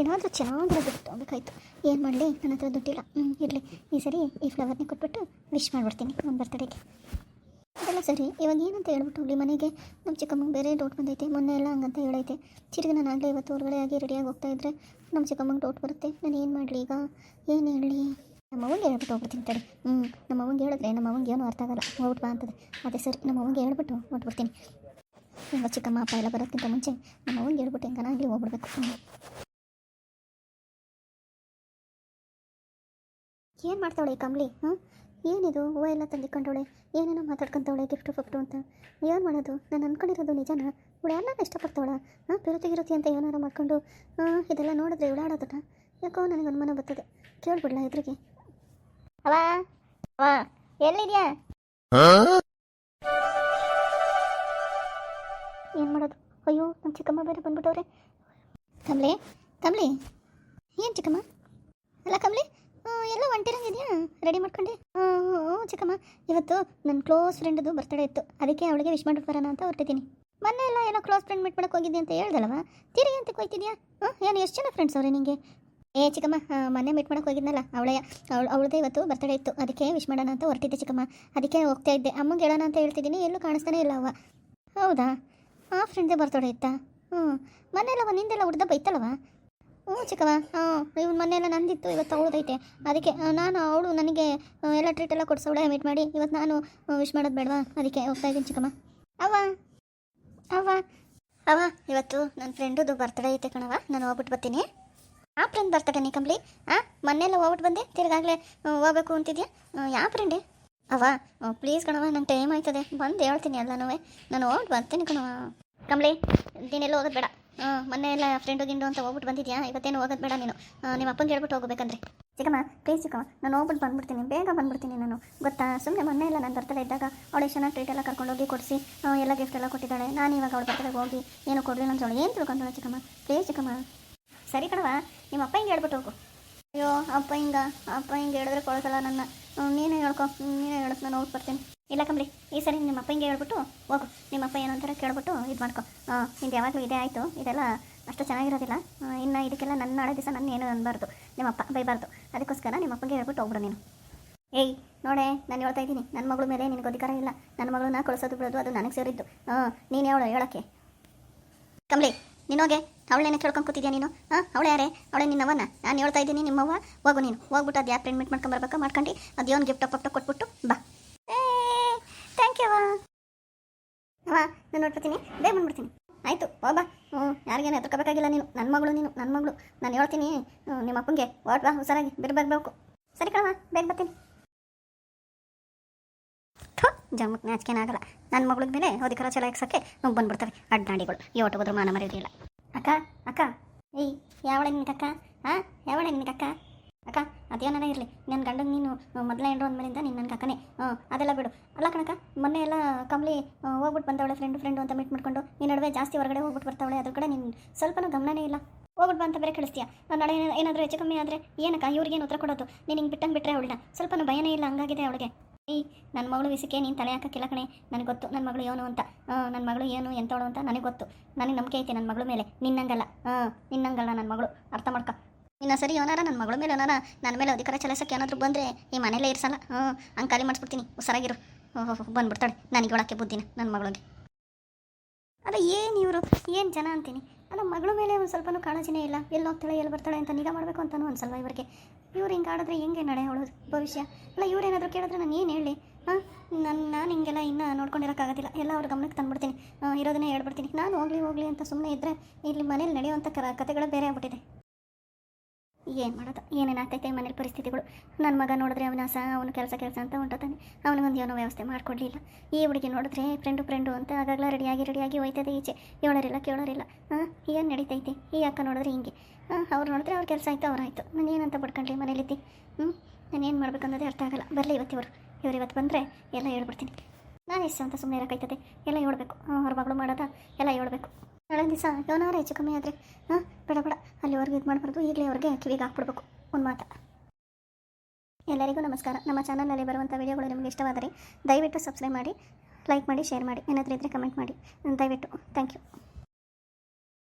ಏನಾದರೂ ಚೆನ್ನಾಗಿರೋ ದುಡ್ಡು ತೊಗೊಬೇಕಾಯ್ತು. ಏನು ಮಾಡಲಿ? ನನ್ನ ಹತ್ರ ದುಡ್ಡಿಲ್ಲ. ಹ್ಞೂ ಇರಲಿ. ಈ ಸರಿ ಈ ಫ್ಲವರ್ನೇ ಕೊಟ್ಬಿಟ್ಟು ವಿಶ್ ಮಾಡಿಬಿಡ್ತೀನಿ ನನ್ನ ಬರ್ತಡೇಗೆ ಅದೆಲ್ಲ ಸರಿ. ಇವಾಗ ಏನಂತ ಹೇಳ್ಬಿಟ್ಟು ಹೋಗಲಿ ಮನೆಗೆ? ನಮ್ಮ ಚಿಕ್ಕಮ್ಮಗೆ ಬೇರೆ ಡೌಟ್ ಬಂದೈತೆ. ಮೊನ್ನೆ ಎಲ್ಲ ಹಂಗಂತ ಹೇಳೈತೆ. ಚಿರಿಗೆ ನಾನು ಆಗಲೇ ಇವತ್ತು ಹೊರಗಡೆ ಆಗಿ ರೆಡಿಯಾಗಿ ಹೋಗ್ತಾ ಇದ್ದರೆ ನಮ್ಮ ಚಿಕ್ಕಮ್ಮಗೆ ಡೌಟ್ ಬರುತ್ತೆ. ನಾನು ಏನು ಮಾಡಲಿ ಈಗ? ಏನು ಹೇಳಲಿ? ನಮ್ಮ ಅವಂಗೆ ಹೇಳ್ಬಿಟ್ಟು ಹೋಗ್ಬಿಡ್ತೀನಿ ತಡಿ. ಹ್ಞೂ ನಮ್ಮ ಅವಂಗೆ ಹೇಳಿದ್ರೆ ನಮ್ಮ ಅವಂಗೆ ಏನೂ ಅರ್ಥ ಆಗಲ್ಲ. ಹೋಗ್ಬಿಟ್ಟು ಬಾ ಅಂತದೆ. ಅದೇ ಸರಿ, ನಮ್ಮ ಅವಂಗೆ ಹೇಳ್ಬಿಟ್ಟು ಹೊಟ್ಬಿಡ್ತೀನಿ ಈಗ ಚಿಕ್ಕಮ್ಮ, ಅಪ್ಪ ಎಲ್ಲ ಬರೋದಕ್ಕಿಂತ ಮುಂಚೆ ನಮ್ಮ ಅವಂಗೆ ಹೇಳ್ಬಿಟ್ಟು ಹೆಂಗನಾಗಲಿ ಹೋಗ್ಬಿಡ್ಬೇಕು. ಏನು ಮಾಡ್ತಾವಳೆ ಈ ಕಂಬ್ಲಿ ಹಾಂ ಏನಿದು? ಹೂವು ಎಲ್ಲ ತಂದಿಕೊಂಡವಳೆ ಏನೇನೋ ಮಾತಾಡ್ಕೊಂತವಳೆ ಗಿಫ್ಟು ಫಿಫ್ಟು ಅಂತ. ಏನು ಮಾಡೋದು? ನಾನು ಅನ್ಕೊಂಡಿರೋದು ನಿಜನ? ಇವಳು ಎಲ್ಲ ಇಷ್ಟಪಡ್ತಾವಳ? ಹಾಂ ಪಿರುತಿ ಗಿರುತಿ ಅಂತ ಏನಾರು ಮಾಡ್ಕೊಂಡು ಇದೆಲ್ಲ ನೋಡಿದ್ರೆ ಇವಳಾಡೋದಟ ಯಾಕೋ ನನಗೆ ಅನುಮಾನ ಬರ್ತದೆ. ಕೇಳ್ಬಿಡ್ಲಾ ಎದುರಿಗೆ? ಅವ ಅವ ಎಲ್ಲಿದ್ಯಾ? ಏನು ಮಾಡೋದು? ಅಯ್ಯೋ ನಮ್ಮ ಚಿಕ್ಕಮ್ಮ ಬೇರೆ ಬಂದ್ಬಿಟ್ಟವ್ರೆ. ಕಮ್ಲಿ ಕಮ್ಲಿ ಏನು ಚಿಕ್ಕಮ್ಮ? ಅಲ್ಲ ಕಮ್ಲಿ ಎಲ್ಲ ಹೊಂಟಿರಂಗಿದ್ಯಾ ರೆಡಿ ಮಾಡ್ಕೊಂಡೆ? ಹ್ಞೂ ಚಿಕ್ಕಮ್ಮ, ಇವತ್ತು ನನ್ನ ಕ್ಲೋಸ್ ಫ್ರೆಂಡ್ದು ಬರ್ತಡೇ ಇತ್ತು. ಅದಕ್ಕೆ ಅವಳಿಗೆ ವಿಶ್ ಮಾಡಿ ಬರೋಣ ಅಂತ ಹೊರಟಿದ್ದೀನಿ. ಮೊನ್ನೆ ಎಲ್ಲ ಏನೋ ಕ್ಲೋಸ್ ಫ್ರೆಂಡ್ ಮೀಟ್ ಮಾಡಕ್ಕೆ ಹೋಗಿದ್ದೆ ಅಂತ ಹೇಳ್ದಲ್ವ? ತಿರುಗಿ ಅಂತ ಕೊಯ್ತಿದ್ಯಾ ಹ್ಞೂ ಏನು, ಎಷ್ಟು ಜನ ಫ್ರೆಂಡ್ಸ್ ಅವ್ರೆ ನಿಮಗೆ ಏ, ಚಿಕ್ಕಮ್ಮ ಮೊನ್ನೆ ಮೀಟ್ ಮಾಡಕ್ಕೆ ಹೋಗಿದ್ನಲ್ಲ ಅವಳೆಯ ಅವಳು, ಅವಳದೇ ಇವತ್ತು ಬರ್ತಡೇ ಇತ್ತು. ಅದಕ್ಕೆ ವಿಶ್ ಮಾಡೋಣ ಅಂತ ಹೊರಟಿದ್ದೆ ಚಿಕ್ಕಮ್ಮ. ಅದಕ್ಕೆ ಹೋಗ್ತಾ ಇದ್ದೆ. ಅಮ್ಮಗೆ ಹೇಳೋಣ ಅಂತ ಹೇಳ್ತಿದ್ದೀನಿ, ಎಲ್ಲೂ ಕಾಣಿಸ್ತಾನೆ ಇಲ್ಲ ಅವ. ಹೌದಾ? ಆ ಫ್ರೆಂಡ್ದೇ ಬರ್ತಡೇ ಇತ್ತಾ? ಹ್ಞೂ ಮೊನ್ನೆಲ್ಲ ಒಂದು ಹಿಂದೆಲ್ಲ ಹುಡ್ದ ಬೈತಲ್ಲವ ಹ್ಞೂ ಚಿಕ್ಕವ ಹಾಂ ಇವ್ನ ಮನೆಯೆಲ್ಲ ನಂದಿತ್ತು, ಇವತ್ತು ಅವಳದೈತೆ. ಅದಕ್ಕೆ ನಾನು ಅವಳು ನನಗೆ ಎಲ್ಲ ಟ್ರೀಟ್ ಎಲ್ಲ ಕೊಡ್ಸೋಳೆ ಮೀಟ್ ಮಾಡಿ, ಇವತ್ತು ನಾನು ವಿಶ್ ಮಾಡೋದು ಬೇಡವಾ? ಅದಕ್ಕೆ ಹೋಗ್ತಾ ಇದ್ದೀನಿ ಚಿಕ್ಕಮ್ಮ. ಅವ್ವ ಅವ್ವ ಅವ್ವ, ಇವತ್ತು ನನ್ನ ಫ್ರೆಂಡುದು ಬರ್ತಡೇ ಐತೆ ಕಣವ ನಾನು ಹೋಗ್ಬಿಟ್ಟು ಬರ್ತೀನಿ. ಆ ಫ್ರೆಂಡ್ ಬರ್ತಡೆ ನೀ ಕಂಪ್ಲಿ ಹಾಂ ಮೊನ್ನೆಲ್ಲ ಹೋಗ್ಬಿಟ್ಟು ಬಂದೆ ತಿರ್ಗಾಗಲೇ ಹೋಗ್ಬೇಕು ಅಂತಿದ್ಯಾ? ಯಾವ ಫ್ರೆಂಡೇ ಅವ ಪ್ಲೀಸ್ ಕಣವ ನಂಗೆ ಟೈಮ್ ಆಯ್ತದೆ, ಬಂದು ಹೇಳ್ತೀನಿ ಎಲ್ಲನೂ. ನಾನು ಹೋಗ್ಬಿಟ್ಟು ಬರ್ತೀನಿ ಕಣವ ದಿನ ನೀನೆಲ್ಲ ಹೋಗೋದು ಬೇಡ. ಮೊನ್ನೆ ಎಲ್ಲ ಫ್ರೆಂಡು ಗಿಂಡು ಅಂತ ಹೋಗ್ಬಿಟ್ಟು ಬಂದಿದ್ಯಾ? ಇವತ್ತೇನು ಹೋಗೋದು ಬೇಡ ನೀನು. ನಿಮ್ಮ ಅಪ್ಪಂಗೆ ಹೇಳ್ಬಿಟ್ಟು ಹೋಗ್ಬೇಕಂದ್ರೆ. ಚಿಕ್ಕಮ್ಮ ಪ್ಲೀಸ್ ಚಿಕ್ಕಮ್ಮ, ನಾನು ಹೋಗ್ಬಿಟ್ಟು ಬಂದ್ಬಿಡ್ತೀನಿ, ಬೇಗ ಬಂದ್ಬಿಡ್ತೀನಿ ನಾನು. ಗೊತ್ತಾ? ಸುಮ್ಮನೆ ಮೊನ್ನೆ ಎಲ್ಲ ನಾನು ಬರ್ತಲೇ ಇದ್ದಾಗ ಅವಳು ಚೆನ್ನಾಗಿ ಟ್ರೀಟ್ ಎಲ್ಲ ಕರ್ಕೊಂಡೋಗಿ ಕೊಡಿಸಿ ಎಲ್ಲ ಗಿಫ್ಟ್ ಎಲ್ಲ ಕೊಟ್ಟಿದ್ದಾಳೆ. ನಾನು ಇವಾಗ ಅವ್ಳ ಬರ್ತಲೇ ಹೋಗಿ ಏನು ಕೊಡಲಿಲ್ಲ ಅಂತ ಹೇಳಿ ಏನು ತಿಳ್ಕೊಂಡೋಳ ಚಿಕ್ಕಮ್ಮ? ಪ್ಲೀಸ್ ಚಿಕ್ಕಮ್ಮ. ಸರಿ ಕಣವ ನಿಮ್ಮ ಅಪ್ಪ ಹಿಂಗೆ ಹೇಳ್ಬಿಟ್ಟು ಹೋಗು. ಅಯ್ಯೋ ಅಪ್ಪ ಹಿಂಗ ಅಪ್ಪ ಹಿಂಗೆ ಹೇಳಿದ್ರೆ ಕೊಳಸಲ್ಲ ನನ್ನ. ನೀನೇ ಹೇಳ್ಕೊ ನೀನೇ ಹೇಳಕ್ ನಾನು ಹೋಗಿ ಬರ್ತೀನಿ. ಇಲ್ಲ ಕಂಬ್ರಿ ಈ ಸರಿ ನಿಮ್ಮ ಅಪ್ಪ ಹಿಂಗೆ ಹೇಳ್ಬಿಟ್ಟು ಹೋಗು. ನಿಮ್ಮ ಅಪ್ಪ ಏನು ಅಂತಾರೆ ಕೇಳ್ಬಿಟ್ಟು ಇದು ಮಾಡ್ಕೊ. ನಿಂದು ಯಾವಾಗಲೂ ಇದೇ ಆಯಿತು, ಇದೆಲ್ಲ ಅಷ್ಟು ಚೆನ್ನಾಗಿರೋದಿಲ್ಲ. ಇನ್ನು ಇದಕ್ಕೆಲ್ಲ ನನ್ನ ನಾಳೆ ದಿವಸ ನನ್ನ ಏನು ಅನ್ಬಾರ್ದು. ನಿಮ್ಮ ಅಪ್ಪ ಬೈಬಾರ್ದು. ಅದಕ್ಕೋಸ್ಕರ ನಿಮ್ಮ ಅಪ್ಪಂಗೆ ಹೇಳ್ಬಿಟ್ಟು ಹೋಗ್ಬಿಡು ನೀನು. ಏಯ್, ನೋಡೆ, ನಾನು ಹೇಳ್ತಾ ಇದ್ದೀನಿ. ನನ್ನ ಮಗಳ ಮೇಲೆ ನಿನಗೆ ಅಧಿಕಾರ ಇಲ್ಲ. ನನ್ನ ಮಗಳನ್ನ ಕಳಿಸೋದು ಬಿಡೋದು ಅದು ನನಗೆ ಸೇರಿದ್ದು ಹಾಂ, ನೀನು ಹೇಳು, ಹೇಳೋಕ್ಕೆ. ಕಮ್ಲಿ ನೀನೋಗೆ ಅವಳೇನೆ ಕೇಳ್ಕೊಂಡು ಕೂತಿದ್ಯಾ ನೀನು? ಹಾಂ ಅವಳೆ ಯಾರೇ? ಅವಳೆ ನಿನ್ನವನ್ನ ನಾನು ಹೇಳ್ತಾ ಇದ್ದೀನಿ ನಿಮ್ಮವ್ವ. ಹೋಗು ನೀನು. ಹೋಗ್ಬಿಟ್ಟು ಅದು ಯಾಕೆ ಮಾಡ್ಕೊಂಡು ಬರ್ಬೇಕು? ಮಾಡ್ಕೊಂಡು. ಅದೇನು ಗಿಫ್ಟ್ ಅಪ್ಪ ಕೊಟ್ಬಿಟ್ಟು ಬಾ. ಏ ಥ್ಯಾಂಕ್ ಯು ಅವಾ ನಾನು ನೋಡ್ಬಿಡ್ತೀನಿ. ಬೇಗ ಬಂದ್ಬಿಡ್ತೀನಿ. ಆಯಿತು ಹೋಗ್ಬಾ ಹ್ಞೂ, ಯಾರಿಗೇನು ಹೆದರ್ಕೋಬೇಕಾಗಿಲ್ಲ ನೀನು. ನನ್ನ ಮಗಳು ನೀನು ನನ್ನ ಮಗಳು. ನಾನು ಹೇಳ್ತೀನಿ. ನಿಮ್ಮ ಅಪ್ಪಂಗೆ ಹೊಟ್ ಬಾ, ಹುಷಾರಾಗಿ. ಬೇರೆ ಬರಬೇಕು ಸರಿ ಕಣವಾ ಬೇಗ ಬರ್ತೀನಿ. ಜಮ್ಮಕ್ಕೆ ನಾಚಿಕೆನಾಗಲ್ಲ ನನ್ನ ಮಗಳಿಗೆ ಮೇಲೆ ಅಧಿಕಾರ ಚಲಾಯಿಸೋಕ್ಕೆ ನುಗ್ಗು ಬಂದ್ಬಿಡ್ತವೆ. ಅಡ್ನಾಡಿಗಳು ಈ ಹೋದ್ರು ಮಾನ ಮರೆಯೋದಿಲ್ಲ ಅಕ್ಕ ಅಕ್ಕ. ಏಯ್ ಯಾವಳೆ ನಿನಗಕ್ಕ ಹಾಂ ಯಾವಳೆ ನಿನಗಕ್ಕ ಅಕ್ಕ ಅದೇನಾರ ಇರಲಿ. ನನ್ನ ಗಂಡನ ನೀನು ಮೊದಲೇ ಎಂಡ್ರು ಅಂದಮೇಲಿಂದ ನೀನು ನನ್ನ ಅಕ್ಕನೇ ಹ್ಞೂ ಅದೆಲ್ಲ ಬಿಡು. ಅಲ್ಲ ಕಣಕ್ಕ, ಮೊನ್ನೆ ಎಲ್ಲ ಕಂಬ್ಲಿ ಹೋಗ್ಬಿಟ್ಟು ಬಂದವಳೆ ಫ್ರೆಂಡು ಫ್ರೆಂಡು ಅಂತ ಮೀಟ್ ಮಾಡ್ಕೊಂಡು ನೀನು ನಡುವೆ ಜಾಸ್ತಿ ಹೊರಗಡೆ ಹೋಗ್ಬಿಟ್ಟು ಬರ್ತಾವಳೆ, ಅದ್ರ ಕಡೆ ನೀನು ಸ್ವಲ್ಪನೂ ಗಮನನೇ ಇಲ್ಲ. ಹೋಗ್ಬಿಟ್ಟು ಬಂತ ಬೇರೆ ಕಳಿಸ್ತೀಯ? ನಾಳೆ ಏನ- ಏನಾದರೂ ಹೆಚ್ಚು ಕಮ್ಮಿ ಆದರೆ ಏನಕ್ಕ, ಇವ್ರಿಗೇನು ಉತ್ತರ ಕೊಡೋದು? ನೀನು ಹಿಂಗೆ ಬಿಟ್ಟಂಗೆ ಬಿಟ್ಟರೆ ಅವಳನ್ನ. ಸ್ವಲ್ಪನೂ ಭಯನೇ ಇಲ್ಲ, ಹಂಗಾಗಿದೆ ಅವಳಿಗೆ. ಏಯ್ ನನ್ನ ಮಗಳು ವಿಷಯಕ್ಕೆ ನೀನು ತಲೆ ಹಾಕಕ್ಕಿಲ್ಲ ಕಣೆ. ನನಗೆ ಗೊತ್ತು ನನ್ನ ಮಗಳು ಏನು ಅಂತ. ನನ್ನ ಮಗಳು ಏನು, ಎಂತವಳು ಅಂತ ನನಗೆ ಗೊತ್ತು. ನನಗೆ ನಂಬಿಕೆ ಐತೆ ನನ್ನ ಮಗಳ ಮೇಲೆ. ನಿನ್ನಂಗಲ್ಲ. ಹಾಂ ನಿನ್ನಂಗಲ್ಲ ನನ್ನ ಮಗಳು. ಅರ್ಥ ಮಾಡ್ಕ. ಇನ್ನು ಸರಿ ಏನಾರ ನನ್ನ ಮಗಳ ಮೇಲೆ ಏನಾರ ನನ್ನ ಮೇಲೆ ಅಧಿಕಾರ ಚಲಿಸೋಕೆ ಏನಾದರೂ ಬಂದರೆ ಈ ಮನೇಲೇ ಇರ್ಸಲ್ಲ. ಹ್ಞೂ ಹಂಗೆ ಖಾಲಿ ಮಾಡಿಸ್ಬಿಡ್ತೀನಿ. ಹುಷಾರಾಗಿರು. ಬಂದ್ಬಿಡ್ತಾಳೆ. ನನಗೆ ಒಳಕ್ಕೆ ಬುದ್ಧಿನ ನನ್ನ ಮಗಳಿಗೆ. ಅದೇ ಏನು ಇವರು? ಏನು ಜನ ಅಂತೀನಿ? ಅಲ್ಲ, ಮಗಳ ಮೇಲೆ ಒಂದು ಸ್ವಲ್ಪನೂ ಕಾಳಜಿನೇ ಇಲ್ಲ. ಎಲ್ಲಿ ಹೋಗ್ತಾಳೆ, ಎಲ್ಲಿ ಬರ್ತಾಳೆ ಅಂತ ನಿಗಾ ಮಾಡಬೇಕು ಅಂತಲೂ ಅನ್ಸಲ್ವ ಇವರಿಗೆ. ಇವ್ರು ಹಿಂಗೆ ಆಡಿದ್ರೆ ಹೆಂಗೆ ನಡೆ ಅವಳು ಭವಿಷ್ಯ? ಅಲ್ಲ ಇವರೇನಾದರೂ ಕೇಳಿದ್ರೆ ನಾನು ಏನು ಹೇಳಿ? ಹಾಂ? ನನ್ನ ನಾನು ಹಿಂಗೆಲ್ಲ ಇನ್ನೂ ನೋಡ್ಕೊಂಡಿರೋಕ್ಕಾಗೋದಿಲ್ಲ. ಎಲ್ಲ ಅವ್ರ ಗಮನಕ್ಕೆ ತಂದ್ಬಿಡ್ತೀನಿ. ಇರೋದನ್ನೇ ಹೇಳ್ಬಿಡ್ತೀನಿ. ನಾನು ಹೋಗ್ಲಿ ಹೋಗ್ಲಿ ಅಂತ ಸುಮ್ಮನೆ ಇದ್ದರೆ ಇಲ್ಲಿ ಮನೇಲಿ ನಡೆಯುವಂಥ ಕರ ಕಥೆಗಳು ಬೇರೆ ಆಗ್ಬಿಟ್ಟಿದೆ. ಏನು ಮಾಡೋದು? ಏನೇನು ಆಗ್ತೈತೆ ಮನೇಲಿ ಪರಿಸ್ಥಿತಿಗಳು? ನನ್ನ ಮಗ ನೋಡಿದ್ರೆ ಅವನ ಸಹ ಅವನು ಕೆಲಸ ಕೆಲಸ ಅಂತ ಹೊಂಟೋತಾನೆ. ಅವನಿಗೊಂದು ಏನೋ ವ್ಯವಸ್ಥೆ ಮಾಡಿಕೊಡ್ಲಿಲ್ಲ. ಈ ಹುಡುಗಿ ನೋಡಿದ್ರೆ ಫ್ರೆಂಡು ಫ್ರೆಂಡು ಅಂತ ಆಗಾಗಲ ರೆಡಿಯಾಗಿ ರೆಡಿಯಾಗಿ ಹೋಯ್ತದೆ ಈಚೆ. ಹೇಳೋರಿಲ್ಲ ಕೇಳೋರಿಲ್ಲ. ಹಾಂ ಏನು ನಡೀತೈತೆ? ಈ ಅಕ್ಕ ನೋಡಿದ್ರೆ ಹಿಂಗೆ. ಹಾಂ ಅವ್ರು ನೋಡಿದ್ರೆ ಅವ್ರ ಕೆಲಸ ಆಯಿತು ಅವರಾಯಿತು ನಾನು ಏನಂತ ಪಡ್ಕೊಂಡ್ಲಿ ಮನೇಲಿದ್ದಿ ಹ್ಞೂ ನಾನು ಏನು ಮಾಡ್ಬೇಕು ಅನ್ನೋದೇ ಅರ್ಥ ಆಗಲ್ಲ. ಬರಲಿ ಇವತ್ತು ಇವರು. ಇವತ್ತು ಬಂದರೆ ಎಲ್ಲ ಹೇಳ್ಬಿಡ್ತೀನಿ. ನಾನು ಎಷ್ಟು ಅಂತ ಸುಮ್ಮನೆ ಇರೋಕ್ಕಾಯ್ತದೆ ಎಲ್ಲ ಹೇಳ್ಬೇಕು. ಅವ್ರ ಮಗಳು ಮಾಡೋದ? ಎಲ್ಲ ಹೇಳ್ಬೇಕು. ನಾಳೆ ದಿವಸ ಏನಾರ ಹೆಚ್ಚು ಕಮ್ಮಿ ಆದರೆ ಹಾಂ ಬೇಡ ಬೇಡ. ಅಲ್ಲಿವರೆಗೆ ಇದು ಮಾಡಬಾರ್ದು. ಈಗಲೇ ಅವ್ರಿಗೆ ಕಿವಿಗೆ ಹಾಕ್ಬಿಡ್ಬೇಕು. ಒಂದು ಮಾತು. ಎಲ್ಲರಿಗೂ ನಮಸ್ಕಾರ. ನಮ್ಮ ಚಾನಲಲ್ಲಿ ಬರುವಂಥ ವಿಡಿಯೋಗಳು ನಿಮಗೆ ಇಷ್ಟವಾದರೆ ದಯವಿಟ್ಟು ಸಬ್ಸ್ಕ್ರೈಬ್ ಮಾಡಿ, ಲೈಕ್ ಮಾಡಿ, ಶೇರ್ ಮಾಡಿ. ಏನಾದರೂ ಇದ್ದರೆ ಕಮೆಂಟ್ ಮಾಡಿ. ದಯವಿಟ್ಟು. Thank you.